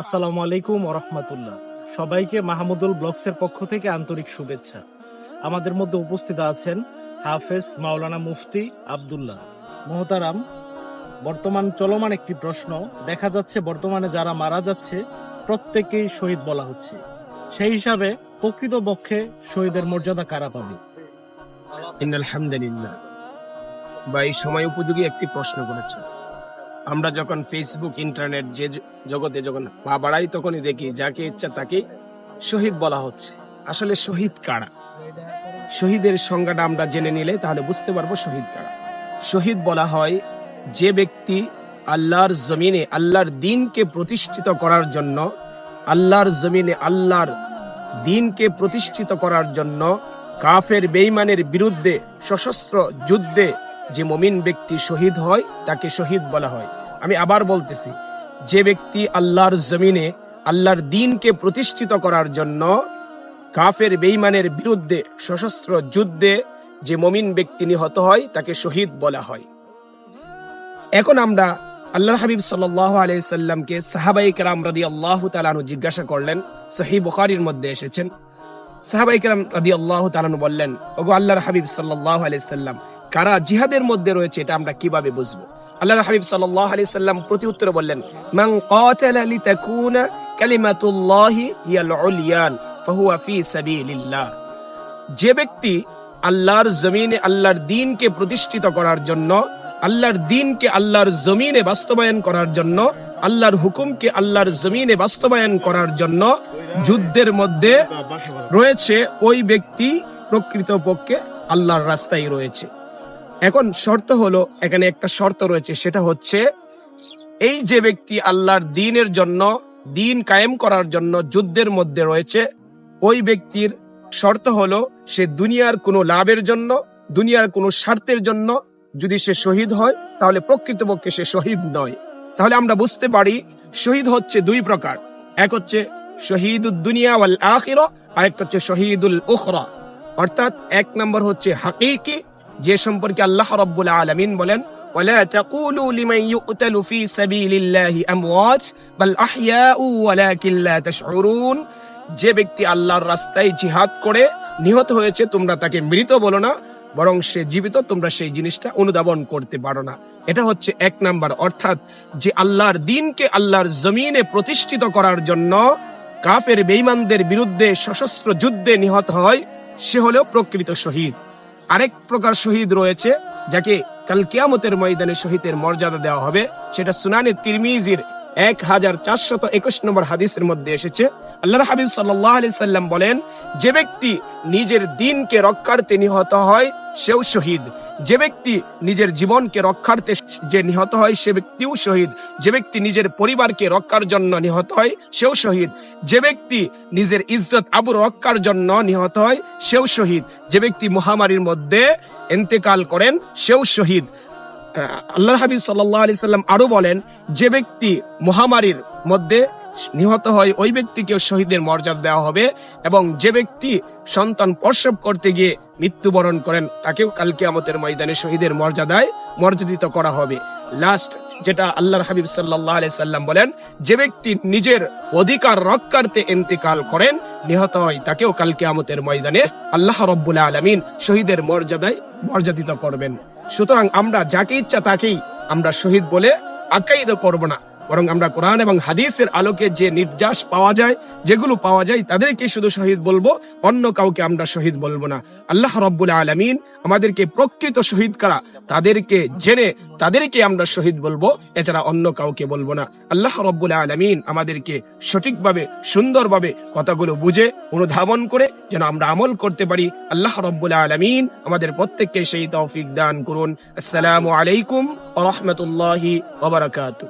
আসসালামু আলাইকুম ওরহমতুল্লাহ সবাইকে মাহমুদুল ব্লগসের পক্ষ থেকে আন্তরিক শুভেচ্ছা। আমাদের মধ্যে উপস্থিত আছেন হাফেজ মাওলানা মুফতি আব্দুল্লাহ। মোহতারাম, বর্তমান চলমান একটি প্রশ্ন, দেখা যাচ্ছে বর্তমানে যারা মারা যাচ্ছে, প্রত্যেকেই শহীদ বলা হচ্ছে। সেই হিসাবে প্রকৃতপক্ষে শহীদের মর্যাদা কারা পাবে? আলহামদুলিল্লাহ বা এই সময় উপযোগী একটি প্রশ্ন করেছে আমরা যখন ফেসবুক ইন্টারনেট যে জগতে যখন পা বাড়াই, তখনই দেখি যাকে ইচ্ছা তাকে শহীদ বলা হচ্ছে। আসলে শহীদ কারা? শহীদের সংজ্ঞাটা আমরা জেনে নিলে তাহলে বুঝতে পারব শহীদ কারা। শহীদ বলা হয় যে ব্যক্তি আল্লাহর জমিনে, আল্লাহর দিনকে প্রতিষ্ঠিত করার জন্য, আল্লাহর জমিনে আল্লাহর দিনকে প্রতিষ্ঠিত করার জন্য কাফের বেইমানের বিরুদ্ধে সশস্ত্র যুদ্ধে যে মমিন ব্যক্তি শহীদ হয়, তাকে শহীদ বলা হয়। আমি আবার বলতেছি, যে ব্যক্তি আল্লাহর জমিনে আল্লাহর দিনকে প্রতিষ্ঠিত করার জন্য কাফের বেইমানের বিরুদ্ধে সশস্ত্র যুদ্ধে যে মমিন ব্যক্তি নিহত হয়, তাকে শহীদ বলা হয়। এখন আমরা আল্লাহ হাবিব সাল্লাহ আলাইসাল্লামকে সাহাবাই কালাম রাদি আল্লাহ তালানু জিজ্ঞাসা করলেন সহি বুখারির মধ্যে এসেছেন। সাহাবাই কালাম রাদি আল্লাহ তালানু বললেন, ওগো আল্লাহর হাবিব সাল্লাহ আলাইসাল্লাম কারা জিহাদের মধ্যে রয়েছে এটা আমরা কীভাবে বুঝব? আল্লাহ হাবিব সাল্লাহ আলাইসাল্লাম প্রতি উত্তরে বললেন লিতাকুনা কালিমাতুল্লাহি উলিয়ান, ফাহুয়া ফি সাবিলিল্লাহ। যে ব্যক্তি আল্লাহর জমিনে আল্লাহর দিনকে প্রতিষ্ঠিত করার জন্য, আল্লাহর দিনকে আল্লাহর জমিনে বাস্তবায়ন করার জন্য, আল্লাহর হুকুমকে আল্লাহর জমিনে বাস্তবায়ন করার জন্য যুদ্ধের মধ্যে রয়েছে ওই ব্যক্তি প্রকৃত পক্ষে আল্লাহর রাস্তায় রয়েছে। এখন শর্ত হলো, এখানে একটা শর্ত রয়েছে, সেটা হচ্ছে এই যে ব্যক্তি আল্লাহর দিনের জন্য, দিন কায়েম করার জন্য যুদ্ধের মধ্যে রয়েছে, ওই ব্যক্তির শর্ত হলো, সে দুনিয়ার কোনো লাভের জন্য, দুনিয়ার কোনো স্বার্থের জন্য যদি সে শহীদ হয়, তাহলে প্রকৃতপক্ষে সে শহীদ নয়। তাহলে আমরা বুঝতে পারি, শহীদ হচ্ছে দুই প্রকার। এক হচ্ছে শহীদুদ দুনিয়া আর একটা হচ্ছে শহীদুল উখরা। অর্থাৎ এক নম্বর হচ্ছে হাকিকি যে সম্পর্কে আল্লাহ রাব্বুল আলামিন বলেন ولا تقولوا لمن يقتل في سبيل الله اموات بل احياء ولكن لا تشعرون যে ব্যক্তি আল্লাহর রাস্তায় জিহাদ করে নিহত হয়েছে তোমরা তাকে মৃত বলো না বরং সে জীবিত তোমরা সেই জিনিসটা অনুধাবন করতে পারো না এটা হচ্ছে এক নাম্বার অর্থাৎ যে আল্লাহর দিনকে আল্লাহর জমিনে প্রতিষ্ঠিত করার জন্য কাফের বেঈমানদের বিরুদ্ধে সশস্ত্র যুদ্ধে নিহত হয় সে হলো প্রকৃত শহীদ আরেক প্রকার শহীদ রয়েছে, যাকে কাল কিয়ামতের ময়দানে শহীদের মর্যাদা দেওয়া হবে। সেটা সুনানি তিরমিজির এক হাজার চারশত একুশ নম্বর হাদিসের মধ্যে এসেছে আল্লাহ হাবিব সাল্লাহ আলি সাল্লাম বলেন, যে ব্যক্তি নিজের দিনকে রক্ষার্থে নিহত হয়, সেও শহীদ। যে ব্যক্তি নিজের জীবনকে রক্ষার্থে যে নিহত হয়, সে ব্যক্তিও শহীদ। যে ব্যক্তি নিজের পরিবারকে রক্ষার জন্য নিহত হয়, সেও শহীদ। যে ব্যক্তি নিজের ইজ্জত আবু রক্ষার জন্য নিহত হয়, সেও শহীদ। যে ব্যক্তি মহামারীর মধ্যে এন্তেকাল করেন, সেও শহীদ। আল্লাহ হাবিব সাল্লাহ আলি সাল্লাম আরও বলেন, যে ব্যক্তি মহামারীর মধ্যে নিহত হয়, ওই ব্যক্তিকেও শহীদের মর্যাদা দেওয়া হবে এবং যে ব্যক্তি সন্তান প্রসব করতে গিয়ে মৃত্যুবরণ করেন, তাকেও কালকে আমাদের ময়দানে শহীদের মর্যাদায় মর্যাদিত করা হবে। লাস্ট যেটা আল্লাহর হাবিব সাল্লাহ আলি সাল্লাম বলেন, যে ব্যক্তি নিজের অধিকার রক্ষার্থে ইন্তেকাল করেন, নিহত হয়, তাকেও কালকে আমাদের ময়দানে আল্লাহ রব্বুল আলমিন শহীদের মর্যাদায় মর্যাদিত করবেন। সুতরাং আমরা যাকে ইচ্ছা তাকেই আমরা শহীদ বলে আখ্যায়িত করব না। বরং আমরা কোরআন এবং হাদিসের আলোকে যে নির্যাস পাওয়া যায়, যেগুলো পাওয়া যায়, তাদেরকে শুধু শহীদ বলব, অন্য কাউকে আমরা শহীদ বলব না। আল্লাহ রব্বুল আলমিন আমাদেরকে প্রকৃত শহীদ করা, তাদেরকে জেনে তাদেরকে আমরা শহীদ বলব, এছাড়া অন্য কাউকে বলব না। আল্লাহ রব্বুল আলমিন আমাদেরকে সঠিকভাবে, সুন্দরভাবে কথাগুলো বুঝে, অনুধাবন করে যেন আমরা আমল করতে পারি। আল্লাহ রব্বুল আলমিন আমাদের প্রত্যেককে সেই তৌফিক দান করুন। আসসালামু আলাইকুম রহমতুল্লাহি ওবরাকাতু